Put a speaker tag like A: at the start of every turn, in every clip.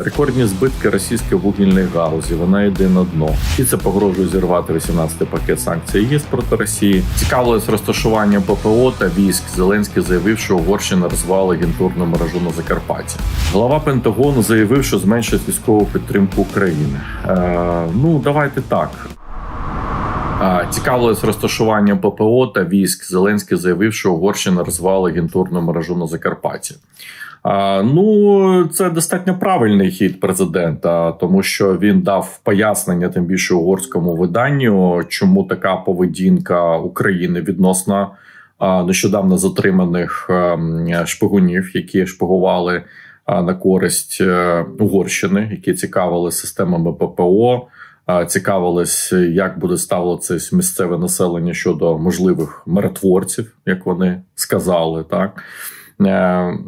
A: Рекордні збитки російської вугільної галузі. Вона йде на дно. І це погрожує зірвати 18-й пакет санкцій ЄС проти Росії. Цікавилось розташуванням ППО та військ. Зеленський заявив, що Угорщина розвала агентурну мережу на Закарпатті. Глава Пентагону заявив, що зменшить військову підтримку України. Е, ну давайте так. А, Цікавилось розташуванням ППО та військ. Зеленський заявив, що Угорщина розвала агентурну мережу на Закарпатті. Ну, це достатньо правильний хід президента, тому що він дав пояснення тим більше угорському виданню, чому така поведінка України відносно нещодавно затриманих ем, шпигунів, які шпигували на користь е, Угорщини, які цікавили системами ППО. Цікавились, як буде ставитися місцеве населення щодо можливих миротворців, як вони сказали, так. Е,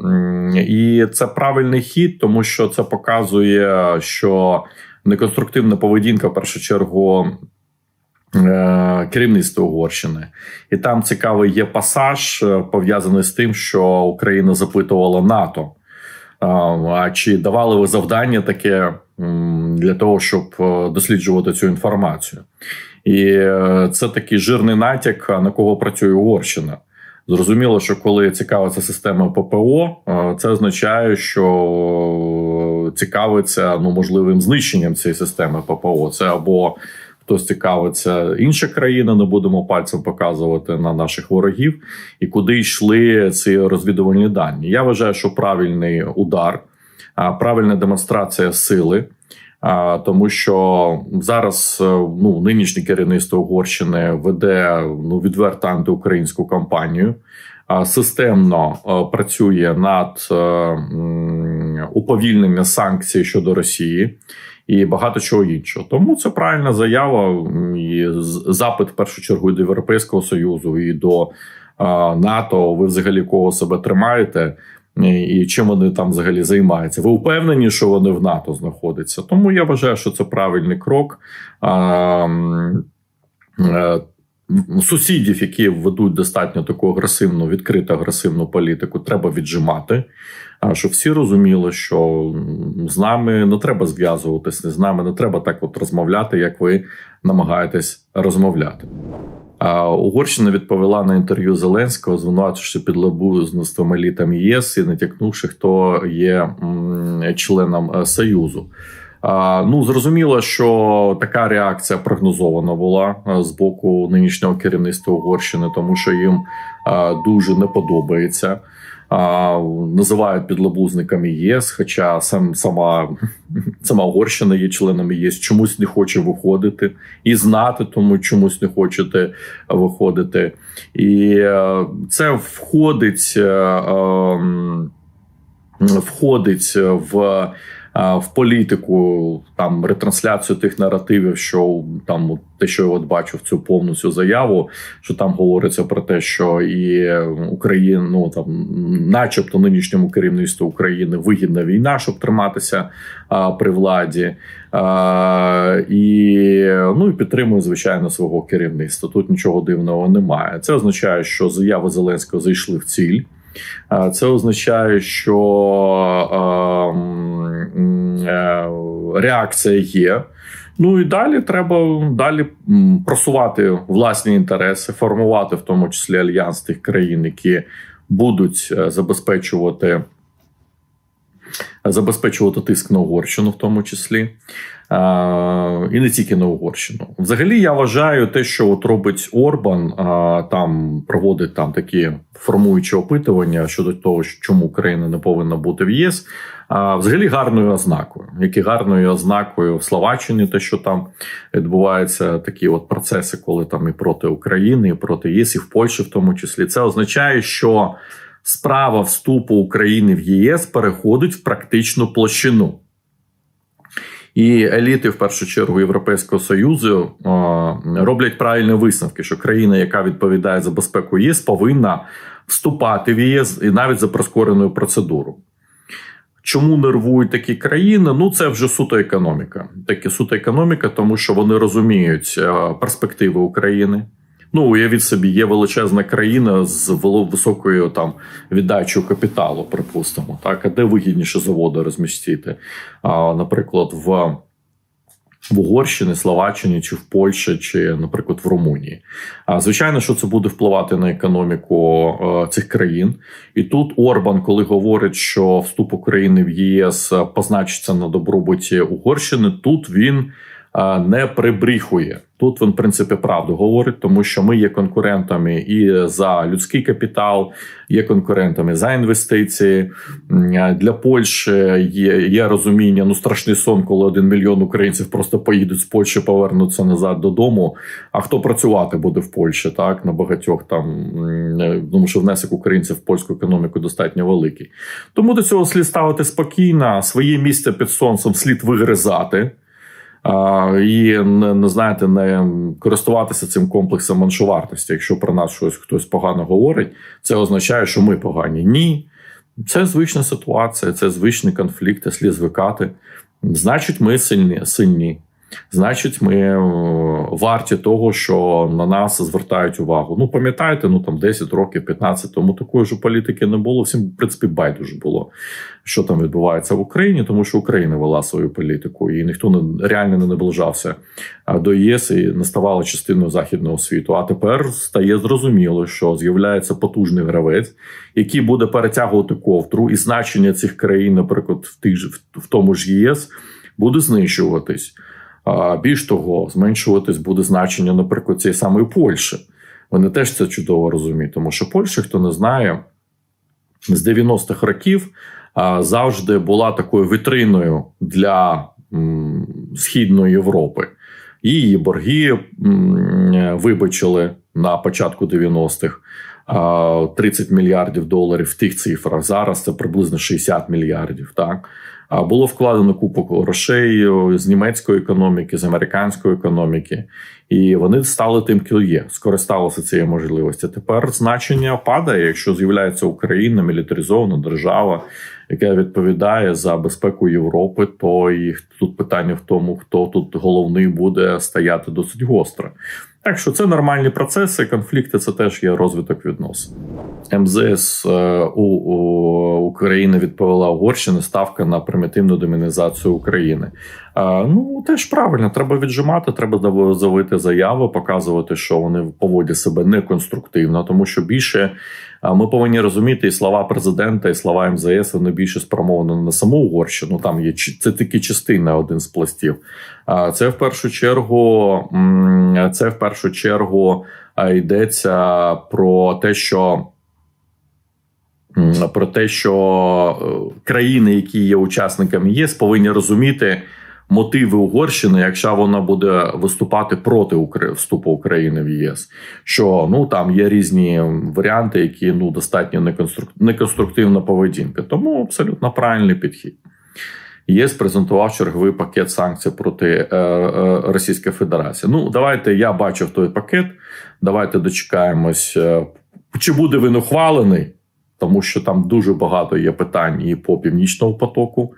A: І це правильний хід, тому що це показує, що неконструктивна поведінка в першу чергу е, керівництва Угорщини. І там цікавий є пасаж, е, пов'язаний з тим, що Україна запитувала НАТО. А, чи давали ви завдання таке для того, щоб досліджувати цю інформацію? І це такий жирний натяк, на кого працює Угорщина. Зрозуміло, що коли цікавиться система ППО, е, це означає, що цікавиться ну можливим знищенням цієї системи ППО. Це або хтось цікавиться інша країна, не будемо пальцем показувати на наших ворогів, і куди йшли ці розвідувальні дані. Я вважаю, що правильний удар, правильна демонстрація сили. Тому що зараз е, ну нинішнє керівництво Угорщини веде ну відверто антиукраїнську кампанію, системно е, працює над е, м, уповільненням санкцій щодо Росії і багато чого іншого. Тому це правильна заява і запит в першу чергу до Європейського союзу і до е, НАТО. Ви взагалі кого себе тримаєте? І і чим вони там взагалі займаються? Ви впевнені, що вони в НАТО знаходяться? Тому я вважаю, що це правильний крок. Е, Сусідів, які ведуть достатньо таку агресивну, відкриту агресивну політику, треба віджимати. Щоб всі розуміли, що з нами не треба зв'язуватися, з нами не треба так от розмовляти, як ви намагаєтесь розмовляти. Угорщина відповіла на інтерв'ю Зеленського, звинувачивши підлабузництвом елітам ЄС і натякнувши, хто є членом е, Союзу. Ну зрозуміло, що така реакція прогнозована була е, з боку нинішнього керівництва Угорщини, тому що їм е, дуже не подобається. Називають підлабузниками ЄС, хоча сам сама сама Угорщина є членом ЄС, чомусь не хоче виходити і знати, тому чомусь не хочете виходити. І е, це входить, е, ем, входить в. Е, В політику там ретрансляцію тих наративів, що там те, що я от бачу в цю повну цю заяву, що там говориться про те, що і Україна, ну там, начебто, нинішньому керівництву України вигідна війна, щоб триматися а, при владі, а, і ну і підтримує звичайно свого керівництва. Тут нічого дивного немає. Це означає, що заяви Зеленського зайшли в ціль. А, Це означає, що ем, е, реакція є. Ну і далі треба далі просувати власні інтереси, формувати в тому числі альянс тих країн, які будуть е, забезпечувати. Забезпечувати тиск на Угорщину, в тому числі, і не тільки на Угорщину. Взагалі, я вважаю те, що от робить Орбан, там проводить там такі формуючі опитування щодо того, чому Україна не повинна бути в ЄС. Взагалі гарною ознакою, як і гарною ознакою в Словаччині, те, що там відбуваються такі от процеси, коли там і проти України, і проти ЄС, і в Польщі, в тому числі, це означає, що справа вступу України в ЄС переходить в практичну площину. І еліти, в першу чергу, Європейського Союзу роблять правильні висновки, що країна, яка відповідає за безпеку ЄС, повинна вступати в ЄС і навіть за прискореною процедурою. Чому нервують такі країни? Ну це вже суто економіка. Таке суто економіка, тому що вони розуміють перспективи України. Ну, уявіть собі, є величезна країна з високою там віддачею капіталу, припустимо. Так, а де вигідніше заводи розмістити? А, Наприклад, в в Угорщині, Словаччині чи в Польщі, чи, наприклад, в Румунії. А звичайно, що це буде впливати на економіку е, цих країн. І тут Орбан, коли говорить, що вступ України в ЄС позначиться на добробуті Угорщини, тут він не прибріхує. Тут він в принципі правду говорить, тому що ми є конкурентами і за людський капітал, є конкурентами за інвестиції. Для Польщі є є розуміння. Ну страшний сон, коли один мільйон українців просто поїдуть з Польщі, повернуться назад додому. А хто працювати буде в Польщі? Так на багатьох там тому, що внесок українців в польську економіку достатньо великий. Тому до цього слід ставити спокійно, своє місце під сонцем слід вигризати і не, не знаєте, не користуватися цим комплексом меншовартості. Якщо про нас щось хтось погано говорить, це означає, що ми погані. Ні, це звична ситуація, це звичний конфлікт, слід звикати. Значить, ми сильні сильні. Значить, ми е, варті того, що на нас звертають увагу. Ну, пам'ятаєте, ну там 10 років, 15 тому такої ж політики не було. Всім в принципі байдуже було, що там відбувається в Україні, тому що Україна вела свою політику, і ніхто не реально не наближався до ЄС і не ставало частиною західного світу. А тепер стає зрозуміло, що з'являється потужний гравець, який буде перетягувати ковтру, і значення цих країн, наприклад, в тих в тому ж ЄС, буде знищуватись. Більш того, зменшуватись буде значення, наприклад, цієї самої Польщі. Вони теж це чудово розуміють, тому що Польща, хто не знає, з 90-х років завжди була такою вітриною для Східної Європи. Її борги вибачили на початку 90-х 30 мільярдів доларів в тих цифрах. Зараз це приблизно 60 мільярдів. Так було вкладено купу грошей з німецької економіки, з американської економіки, і вони стали тим, хто є, скористалися цією можливості. Тепер значення падає, якщо з'являється Україна, мілітаризована держава, яка відповідає за безпеку Європи. То і тут питання в тому, хто тут головний буде стояти досить гостро. Так що це нормальні процеси. Конфлікти це теж є розвиток відносин. МЗС е, у, у України відповіла Угорщини ставка на примітивну демонізацію України. А, Ну теж правильно, треба віджимати, треба завити заяви, показувати, що вони поводять себе неконструктивно, тому що більше ми повинні розуміти і слова президента, і слова МЗС вони більше спрямовані на саму Угорщину. Там є це тільки частина один з пластів. Це в першу чергу, це в першу чергу йдеться про те, що. Про те, що е, країни, які є учасниками ЄС, повинні розуміти мотиви Угорщини, якщо вона буде виступати проти вступу України в ЄС, що ну там є різні варіанти, які ну достатньо неконструктивна поведінка. Тому абсолютно правильний підхід. ЄС презентував черговий пакет санкцій проти е, е, Російської Федерації. Ну, давайте я бачив той пакет. Давайте дочекаємось, е, чи буде він ухвалений, тому що там дуже багато є питань і по північному потоку.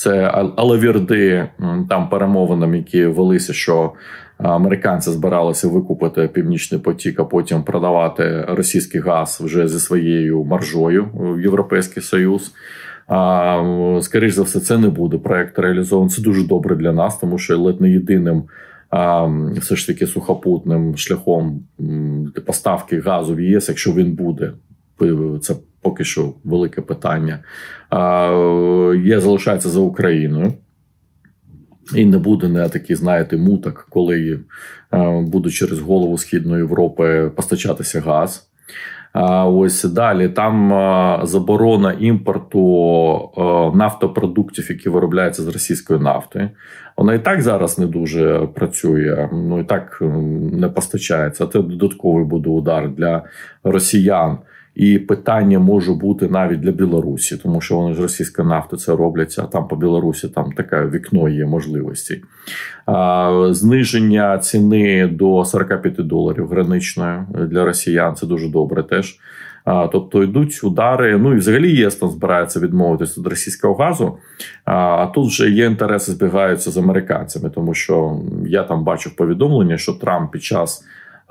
A: Це алавірди там перемовинам, які велися, що американці збиралися викупити північний потік, а потім продавати російський газ вже зі своєю маржою в Європейський Союз. А, Скоріше за все, це не буде проект реалізований. Це дуже добре для нас, тому що ледь не єдиним все ж таки сухопутним шляхом поставки газу в ЄС, якщо він буде, це поки що велике питання. Є залишається за Україною. І не буде не такий, знаєте, муток, коли буде через голову Східної Європи постачатися газ. Ось далі там заборона імпорту нафтопродуктів, які виробляються з російської нафти. Вона і так зараз не дуже працює, ну і так не постачається. Це додатковий буде удар для росіян. І питання може бути навіть для Білорусі, тому що вони ж російська нафта це робляться. А там по Білорусі там таке вікно є можливості. Зниження ціни до 45 доларів граничної для росіян це дуже добре теж. Тобто йдуть удари. Ну і взагалі ЄС там збирається відмовитися від російського газу. А тут вже є інтереси збігаються з американцями, тому що я там бачив повідомлення, що Трамп під час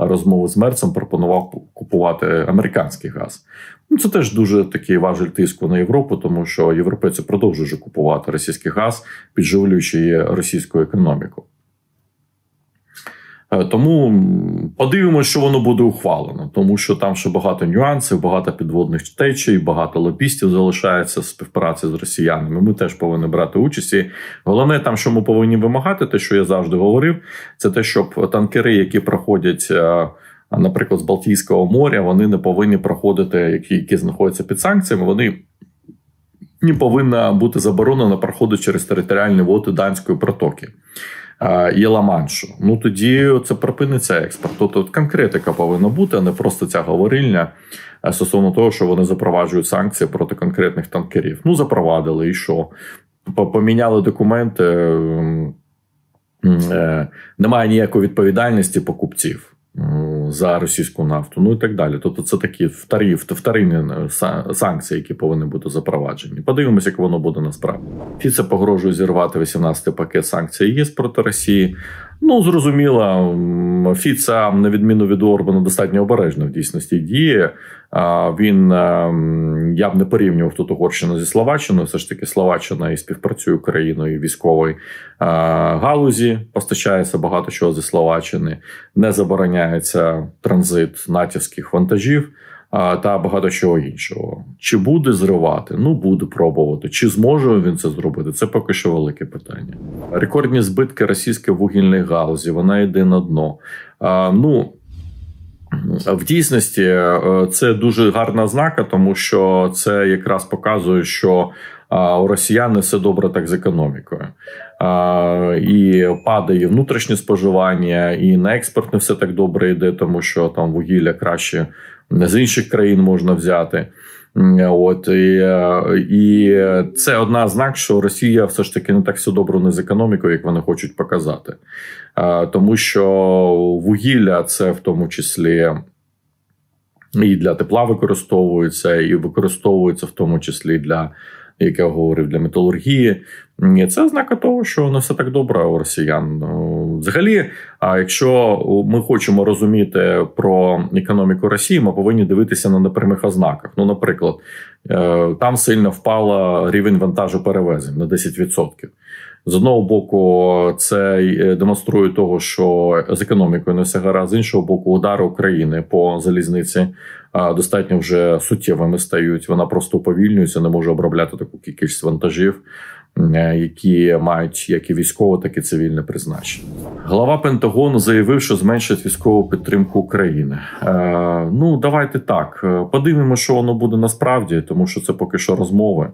A: розмови з Мерцем пропонував купувати американський газ. Ну це теж дуже такий важель тиску на Європу, тому що європейці продовжують купувати російський газ, підживлюючи російську економіку. Е, тому подивимося, що воно буде ухвалено, тому що там ще багато нюансів, багато підводних течій, багато лобістів залишається співпраці з росіянами. Ми теж повинні брати участь. І Головне, там, що ми повинні вимагати, те, що я завжди говорив, це те, щоб танкери, які проходять. Е, наприклад, з Балтійського моря, вони не повинні проходити, які які знаходяться під санкціями. Вони не повинна бути заборонена проходити через територіальні води данської протоки і Ламаншу. Ну тоді це припиниться експорт. Тобто конкретика повинна бути, а не просто ця говорильня стосовно того, що вони запроваджують санкції проти конкретних танкерів. Ну запровадили і що? Поміняли документи. Е, немає ніякої відповідальності покупців за російську нафту, ну і так далі. Тобто, це такі вторі, вторинні е, санкції, які повинні бути запроваджені. Подивимося, як воно буде насправді. Фіце погрожує зірвати 18-й пакет санкцій ЄС проти Росії. Ну, зрозуміло, Фіца, на відміну від Орбана, достатньо обережно в дійсності діє. Він я б не порівнював тут Угорщину зі Словаччиною. Все ж таки, Словаччина і співпрацює Україною військової галузі. Постачається багато чого зі Словаччини, не забороняється транзит натівських вантажів та багато чого іншого. Чи буде зривати? Ну буде пробувати. Чи зможе він це зробити? Це поки що велике питання. Рекордні збитки російської вугільної галузі. Вона йде на дно. А, Ну в дійсності е, це дуже гарна знака, тому що це якраз показує, що у росіян не все добре так з економікою. І падає внутрішнє споживання, і на експорт не все так добре йде, тому що там вугілля краще з інших країн можна взяти. От і, і це одна знак, що Росія все ж таки не так все добре не з економікою, як вони хочуть показати, тому що вугілля це в тому числі. І для тепла використовується, і використовується в тому числі для як я говорив, для металургії. Це ознака того, що не все так добре у росіян. Ну, взагалі, а якщо ми хочемо розуміти про економіку Росії, ми повинні дивитися на непрямих ознаках. Ну, наприклад, е, там сильно впала рівень вантажу перевезень на 10%. З одного боку, це е, демонструє того, що з економікою не все гаразд, з іншого боку, удари України по залізниці достатньо вже суттєвими стають. Вона просто уповільнюється, не може обробляти таку кількість вантажів. Е, які мають як і військове, так і цивільне призначення, глава Пентагону заявив, що зменшить військову підтримку України. Е, Ну давайте так подивимося, що воно буде насправді, тому що це поки що розмови.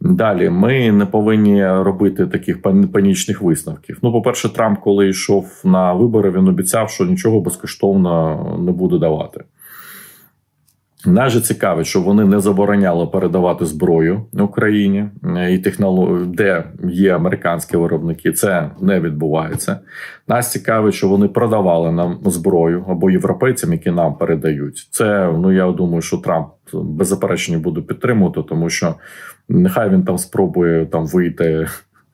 A: Далі ми не повинні робити таких панічних висновків. Ну, по-перше, Трамп, коли йшов на вибори, він обіцяв, що нічого безкоштовно не буде давати. Нас же що вони не забороняли передавати зброю Україні е, і технологію, де є американські виробники. Це не відбувається. Нас цікавить, що вони продавали нам зброю або європейцям, які нам передають. Це ну я думаю, що Трамп беззаперечно буде підтримувати, тому що нехай він там спробує там вийти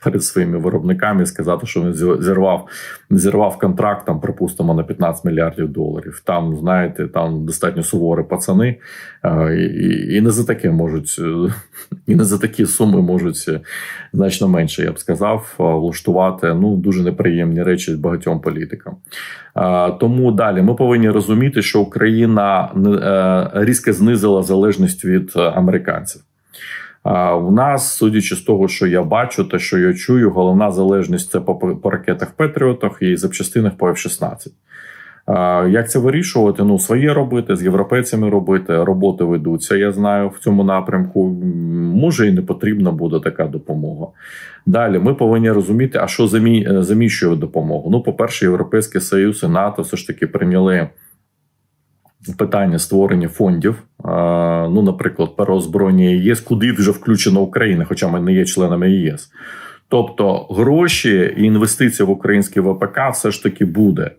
A: перед своїми виробниками і сказати, що він зірвав зірвав контракт, там, припустимо, на 15 мільярдів доларів. Там, знаєте, там достатньо суворі пацани, і і не за таке можуть, і не за такі суми можуть значно менше, я б сказав, влаштувати ну дуже неприємні речі багатьом політикам. Тому далі ми повинні розуміти, що Україна е, різко знизила залежність від американців. У нас, судячи з того, що я бачу, те, що я чую, головна залежність це по, ракетах Петріотах і запчастинах по F-16. Як це вирішувати? Ну, своє робити, з європейцями робити, роботи ведуться. Я знаю в цьому напрямку. Може і не потрібна буде така допомога. Далі ми повинні розуміти, а що замі... заміщує допомогу. Ну, по-перше, Європейський Союз і НАТО все ж таки прийняли питання створення фондів, ну, наприклад, переозброєння ЄС, куди вже включена Україна, хоча ми не є членами ЄС. Тобто гроші і інвестиції в український ВПК все ж таки буде.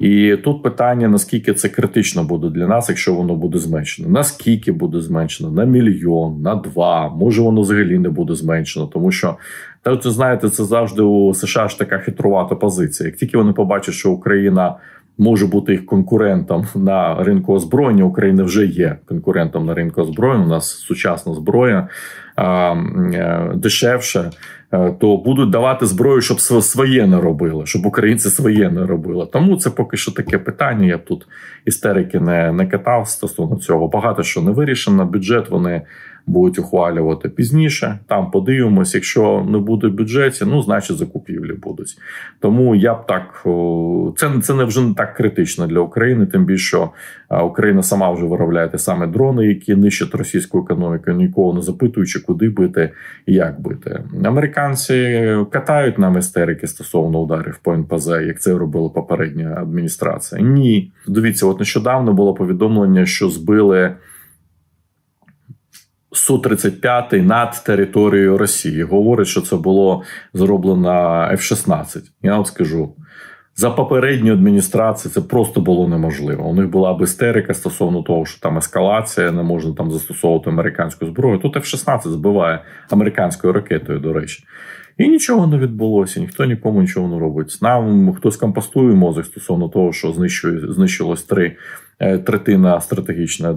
A: І тут питання: наскільки це критично буде для нас, якщо воно буде зменшено. Наскільки буде зменшено? На мільйон, на два, може воно взагалі не буде зменшено, тому що та знаєте, це завжди у США ж така хитрувата позиція. Як тільки вони побачать, що Україна може бути їх конкурентом на ринку озброєння. Україна вже є конкурентом на ринку озброєння. У нас сучасна зброя е, дешевша. е, То будуть давати зброю, щоб своє не робили, щоб українці своє не робили. Тому це поки що таке питання. Я б тут істерики не, не катав стосовно цього. Багато що не вирішено. Бюджет вони будуть ухвалювати пізніше. Там подивимось. Якщо не буде бюджеті, ну значить закупівлі будуть. Тому я б так це, це не вже не так критично для України, тим більше що Україна сама вже виробляє те саме дрони, які нищать російську економіку, нікого не запитуючи, куди бити і як бити. Американці катають нам істерики стосовно ударів по НПЗ, як це робила попередня адміністрація. Ні, дивіться, от нещодавно було повідомлення, що збили. Су-35 над територією Росії говорить, що це було зроблено F-16. Я от скажу. За попередню адміністрацію це просто було неможливо. У них була б істерика стосовно того, що там ескалація, не можна там застосовувати американську зброю. Тут F-16 збиває американською ракетою, до речі. І нічого не відбулося, ніхто нікому нічого не робить. Нам хтось компостує мозок стосовно того, що знищилось три е, третина стратегічна.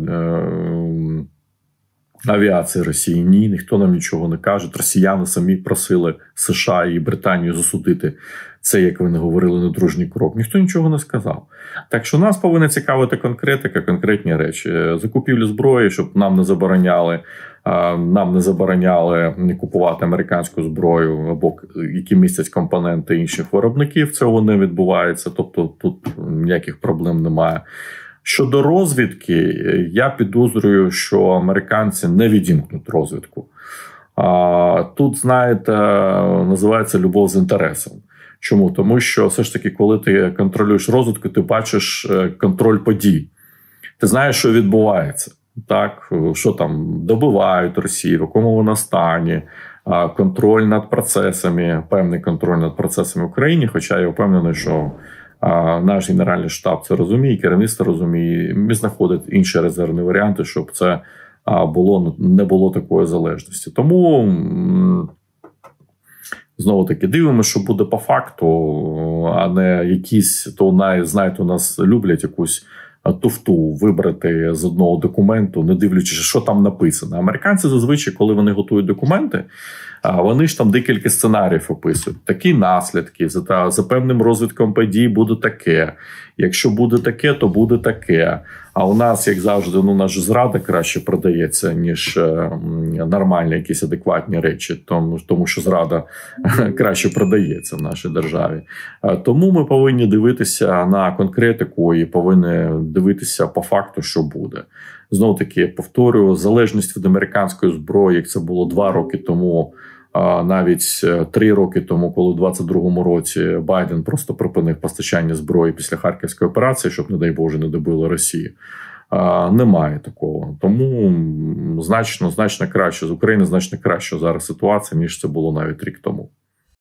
A: Е, Авіації Росії ні, ніхто нам нічого не каже. Росіяни самі просили США і Британію засудити це, як вони говорили, недружній крок. Ніхто нічого не сказав. Так що нас повинна цікавити конкретика, конкретні речі. Е, Закупівлю зброї, щоб нам не забороняли. Нам не забороняли купувати американську зброю або які містять компоненти інших виробників. Цього не відбувається. Тобто тут ніяких проблем немає. Щодо розвідки, я підозрюю, що американці не відімкнуть розвідку. А, Тут, знаєте, називається любов з інтересом. Чому? Тому що все ж таки, коли ти контролюєш розвідку, ти бачиш е, контроль подій. Ти знаєш, що відбувається. Так, що там добивають Росію, в якому вона стані, контроль над процесами, певний контроль над процесами в Україні. Хоча я впевнений, що наш генеральний штаб це розуміє, керівництво розуміє, і знаходить інші резервні варіанти, щоб це було не було такої залежності. Тому знову таки дивимося, що буде по факту, а не якісь то най, знаєте, у нас люблять якусь. Туфту вибрати з одного документу, не дивлячись, що там написано. Американці зазвичай, коли вони готують документи, вони ж там декілька сценаріїв описують. Такі наслідки за за певним розвитком подій буде таке. Якщо буде таке, то буде таке. А у нас, як завжди, ну наша зрада краще продається, ніж е, нормальні якісь адекватні речі, тому, тому що зрада краще продається в нашій державі. Е, Тому ми повинні дивитися на конкретику і повинні дивитися по факту, що буде. Знову таки повторюю, залежність від американської зброї, як це було два роки тому. Навіть е, три роки тому, коли в 22-му році Байден просто припинив постачання зброї після харківської операції, щоб, не дай Боже, не добили Росії. Немає такого. Тому значно значно краще з України значно краще зараз ситуація, ніж це було навіть рік тому.